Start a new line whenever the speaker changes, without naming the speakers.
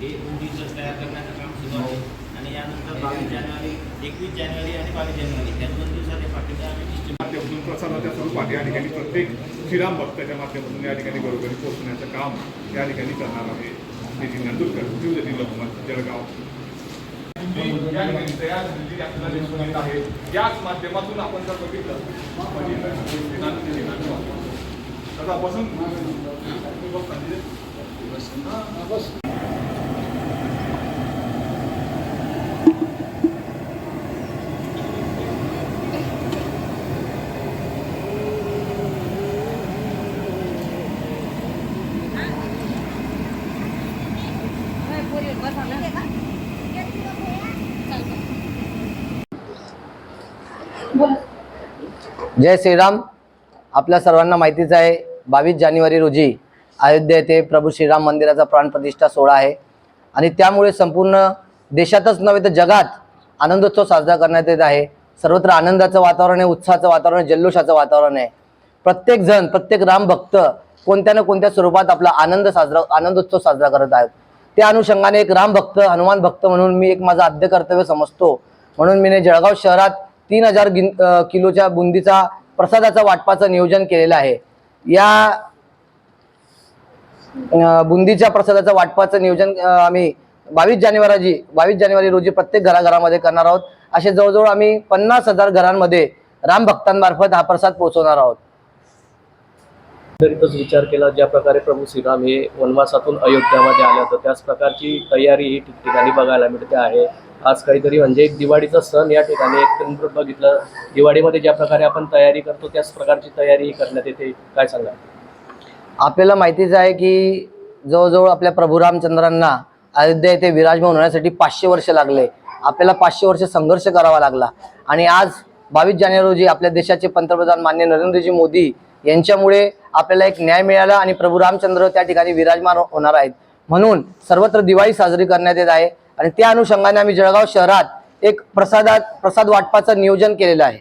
हे उंदीचं तयार करण्याचं काम सुरू आहे. आणि यानंतर बावीस जानेवारी एकवीस जानेवारी आणि बावीस जानेवारी या दोन दिवसात हे पाकिटं आम्ही डिस्ट्रीब्युट
माध्यमातून प्रसादाच्या स्वरूपात या ठिकाणी प्रत्येक श्रीराम भक्ताच्या माध्यमातून या ठिकाणी घरोघरी पोहोचण्याचं काम या ठिकाणी करणार आहे. नितीन नांदुरकर शिवजती लोकमत जळगाव. या ठिकाणी तयार झालेली आपल्याला दिसून येत आहे याच माध्यमातून आपण जर बघितलं आता बसून
जय श्रीराम. आपल्या सर्वांना माहितीच आहे बावीस जानेवारी रोजी अयोध्या येथे प्रभू श्रीराम मंदिराचा प्राणप्रतिष्ठा सोहळा आहे. आणि त्यामुळे संपूर्ण देशातच नव्हे तर जगात आनंदोत्सव साजरा करण्यात येत आहे. सर्वत्र आनंदाचं वातावरण आहे उत्साहाचं वातावरण आहे जल्लोषाचं वातावरण आहे. प्रत्येक जण प्रत्येक राम भक्त कोणत्या ना कोणत्या स्वरूपात आपला आनंद साजरा आनंदोत्सव साजरा करत आहेत. त्या अनुषंगाने एक राम भक्त हनुमान भक्त म्हणून मी एक माझं आद्य कर्तव्य समजतो. म्हणून मी जळगाव शहरात तीन हजार गिन किलोच्या बुंदीचा प्रसादाचा वाटपाचं नियोजन केलेलं आहे. या बुंदीच्या प्रसादाचं वाटपाचं नियोजन आम्ही बावीस जानेवारी बावीस जानेवारी रोजी प्रत्येक घराघरामध्ये करणार आहोत. असे जवळजवळ आम्ही पन्नास हजार घरांमध्ये राम भक्तांमार्फत हा प्रसाद पोहोचवणार आहोत.
एकंदरीतच विचार केला. ज्या प्रकारे प्रभू श्रीराम हे वनवासातून अयोध्यामध्ये आले होतं त्याच प्रकारची तयारी ही ठिकठिकाणी बघायला मिळते आहे. आज काहीतरी म्हणजे एक दिवाळीचा सण या ठिकाणी एक बघितलं. दिवाळीमध्ये ज्या प्रकारे आपण तयारी करतो त्याच प्रकारची तयारी करण्यात येते. काय सांगा
आपल्याला माहितीच आहे की जवळजवळ आपल्या प्रभू रामचंद्रांना अयोध्या येथे विराजमान होण्यासाठी पाचशे वर्ष लागले. आपल्याला पाचशे वर्ष संघर्ष करावा लागला. आणि आज बावीस जानेवारी रोजी आपल्या देशाचे पंतप्रधान मान्य नरेंद्रजी मोदी यांच्यामुळे आपल्याला एक न्याय मिळाला आणि प्रभू रामचंद्र त्या ठिकाणी विराजमान होणार आहेत. म्हणून सर्वत्र दिवाळी साजरी करण्यात येत आहे. आणि त्या अनुषंगाने आम्ही जळगाव शहरात एक प्रसादात प्रसाद वाटपाचं नियोजन केलेलं आहे.